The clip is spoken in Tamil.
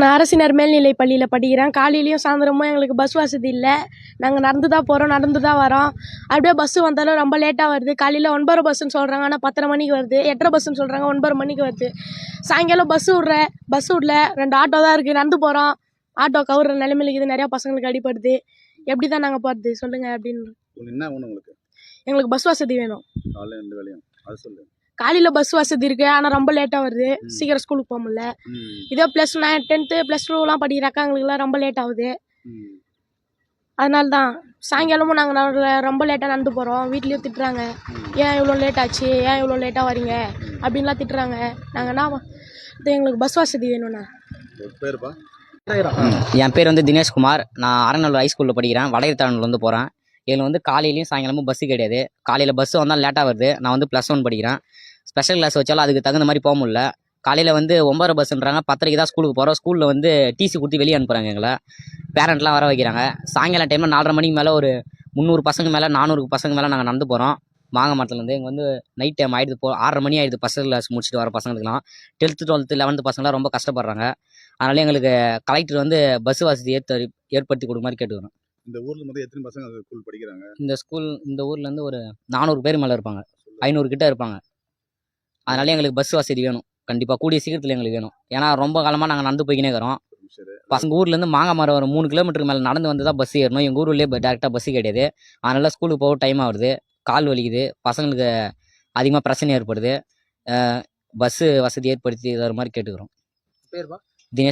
நான் அரசினர் மேல்நிலை பள்ளியில் படிக்கிறேன். காலையிலையும் சாயந்தரமும் எங்களுக்கு பஸ் வசதி இல்லை. நாங்கள் நடந்து தான் போகிறோம் நடந்து தான் வரோம். அப்படியே பஸ்ஸு வந்தாலும் ரொம்ப லேட்டாக வருது. காலையில் ஒன்பது பஸ்ஸுன்னு சொல்கிறாங்க ஆனால் பத்தரை மணிக்கு வருது. எட்டரை பஸ்ஸுன்னு சொல்கிறாங்க ஒன்பது மணிக்கு வருது. சாயங்காலம் பஸ்ஸு விட்ற பஸ் விடல. ரெண்டு ஆட்டோ தான் இருக்குது நடந்து போகிறோம் ஆட்டோ கவுற நிலைமையில இருக்குது. நிறையா பசங்களுக்கு அடிப்படுது எப்படி தான் நாங்கள் போகிறது சொல்லுங்கள் அப்படின்னு என்ன உங்களுக்கு? எங்களுக்கு பஸ் வசதி வேணும். காலையில் பஸ் வசதி இருக்குது ஆனால் ரொம்ப லேட்டாக வருது. சீக்கிரம் ஸ்கூலுக்கு போக முடியல. இதே ப்ளஸ் நைன் டென்த்து ப்ளஸ் டூலாம் படிக்கிறாக்கா எங்களுக்குலாம் ரொம்ப லேட் ஆகுது. அதனால தான் சாயங்காலமும் நாங்கள் ரொம்ப லேட்டாக நடந்து போகிறோம் வீட்லேயும் திட்டுறாங்க. ஏன் இவ்வளோ லேட் ஆச்சு? ஏன் இவ்வளோ லேட்டாக வரீங்க? அப்படின்லாம் திட்டுறாங்க. நாங்கள் என்ன இது எங்களுக்கு பஸ் வசதி வேணும்ண்ணா. என் பேர் வந்து தினேஷ்குமார். நான் அரநல்லூர் ஹைஸ்கூலில் படிக்கிறேன். வடகிரத்தாண்டூர்லேருந்து போகிறேன் இதில் வந்து காலையிலையும் சாயங்காலமும் பஸ்ஸு கிடையாது. காலையில் பஸ்ஸு வந்தால் லேட்டாக வருது. நான் வந்து ப்ளஸ் ஒன் படிக்கிறேன். ஸ்பெஷல் கிளாஸ் வச்சாலும் அதுக்கு தகுந்த மாதிரி போக முடில காலையில் வந்து ஒம்பது பஸ்ஸுன்றாங்க பத்தரைக்கு தான் ஸ்கூலுக்கு போகிறோம் ஸ்கூலில் வந்து டிசி கொடுத்து வெளியே அனுப்புகிறாங்க எங்களை. பேரண்ட்லாம் வர வைக்கிறாங்க. சாயங்காலம் டைமில் நாலரை மணிக்கு மேலே ஒரு முந்நூறு பசங்க மேலே நானூறு பசங்க மேலே நாங்கள் நடந்து போகிறோம் மாங்கமரத்துலேருந்து இங்கே வந்து நைட் டைம் ஆயிடுது போ ஆறரை மணி ஆயிடுது பசங்க கிளாஸ் முடிச்சுட்டு வர பசங்களுக்குலாம் டென்த்து டுவெல்த்து லெவன்த்து பசங்களாம் ரொம்ப கஷ்டப்படுறாங்க. அதனால் எங்களுக்கு கலெக்டர் வந்து பஸ் வசதி ஏற்ற ஏற்படுத்தி கொடுக்க மாதிரி கேட்டுக்கிறோம். இந்த ஊர்ல மொத்தம் எத்தனை பசங்க அந்த ஸ்கூல் படிக்கிறாங்க? இந்த ஸ்கூல் இந்த ஊர்லேருந்து ஒரு நானூறு பேர் மேலே இருப்பாங்க. ஐநூறு கிட்ட இருப்பாங்க. அதனால எங்களுக்கு பஸ் வசதி வேணும். கண்டிப்பாக கூடிய சீக்கிரத்தில் எங்களுக்கு வேணும். ஏன்னா ரொம்ப காலமாக நாங்கள் நடந்து போய்க்கினே இருக்கிறோம். பசங்க ஊர்லேருந்து மாங்காய் மரம் ஒரு மூணு கிலோமீட்டருக்கு மேலே நடந்து வந்து தான் பஸ் ஏறணும். எங்கள் ஊர்லேயே டேரெக்டாக பஸ் கிடையாது. அதனால ஸ்கூலுக்கு போக டைம் ஆகுது. கால் வலிக்குது. பசங்களுக்கு அதிகமாக பிரச்சனை ஏற்படுது. பஸ்ஸு வசதி ஏற்படுத்தி தர மாதிரி கேட்டுக்கிறோம் தினேஷ்